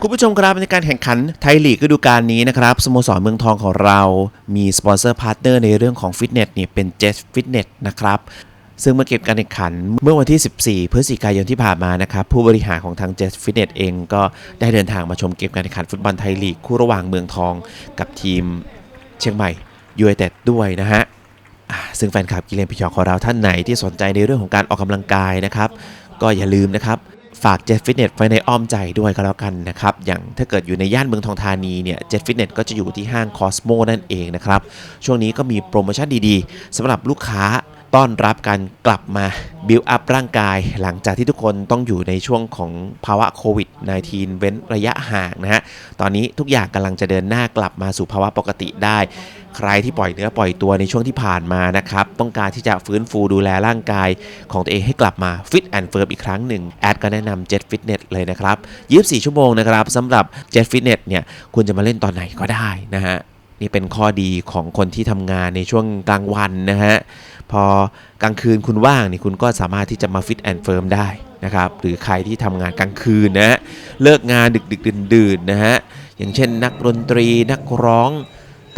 คุณผู้ชมครับในการแข่งขันไทยลีกฤดูกาลนี้นะครับสโมสรเมืองทองของเรามีสปอนเซอร์พาร์ทเนอร์ในเรื่องของฟิตเนสเนี่ยเป็น Jet Fitness นะครับซึ่งเมื่อเก็บการแข่งขันเมื่อวันที่ 14 พฤศจิกายนที่ผ่านมานะครับ ผู้บริหารของทาง Jet Fitness เองก็ได้เดินทางมาชมเกมการแข่งขันฟุตบอลไทยลีกคู่ระหว่างเมืองทองกับทีมเชียงใหม่ยูไนเต็ดด้วยนะฮะซึ่งแฟนคลับกีฬาพิชอของเราท่านไหนที่สนใจในเรื่องของการออกกำลังกายนะครับ ก็อย่าลืมนะครับ ฝากเจ็ทฟิตเนสไว้ในอ้อมใจด้วยก็แล้วกันนะครับ อย่างถ้าเกิดอยู่ในย่านเมืองทองธานีเนี่ยเจ็ทฟิตเนสก็จะอยู่ที่ห้างคอสโมนั่นเองนะครับ ช่วงนี้ก็มีโปรโมชั่นดีๆสำหรับลูกค้า ต้อนรับการกลับมา build up ร่างกาย หลังจากที่ทุกคนต้องอยู่ในช่วงของภาวะโควิด -19 เว้นระยะห่างนะฮะ ตอนนี้ทุกอย่างกำลังจะเดินหน้ากลับมาสู่ภาวะปกติได้ ใครที่ปล่อยเนื้อปล่อยตัวในช่วงที่ผ่านมานะครับ ต้องการที่จะฟื้นฟูดูแลร่างกายของตัวเองให้กลับมาฟิตแอนด์เฟิร์มอีกครั้งหนึ่ง แอดก็แนะนำ Jet Fitness เลยนะครับ 24 ชั่วโมงนะครับสำหรับ Jet Fitness เนี่ยคุณจะมาเล่นตอนไหนก็ได้นะฮะ นี่เป็นข้อดีของคนที่ทำงานในช่วงกลางวันนะฮะ พอกลางคืนคุณว่างนี่คุณก็สามารถที่จะมาฟิตแอนด์เฟิร์มได้นะครับ หรือใครที่ทำงานกลางคืนนะฮะ เลิกงานดึกดึกดื่นดื่นนะฮะ อย่างเช่นนักดนตรีนักร้อง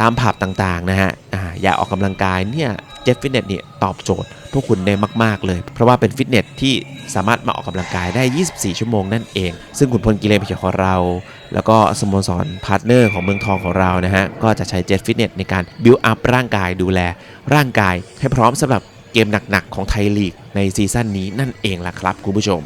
ตามผับต่างๆนะฮะอ่าอยากออกกำลังกายเนี่ย จ็ตฟิตเนสเนี่ยตอบโจทย์พวกคุณได้มาก ๆ เลย เพราะว่าเป็นฟิตเนสที่สามารถมาออกกำลังกายได้ 24 ชั่วโมงนั่นเอง ซึ่งคุณพลกิเลนพิเชษของเรา แล้วก็สโมสรพาร์ทเนอร์ของเมืองทองของเรานะฮะ ก็จะใช้เจ็ตฟิตเนสในการบิวอัพร่างกายดูแล ร่างกายให้พร้อมสำหรับเกมหนัก ๆ ของไทยลีกในซีซั่นนี้นั่นเองล่ะครับคุณผู้ชม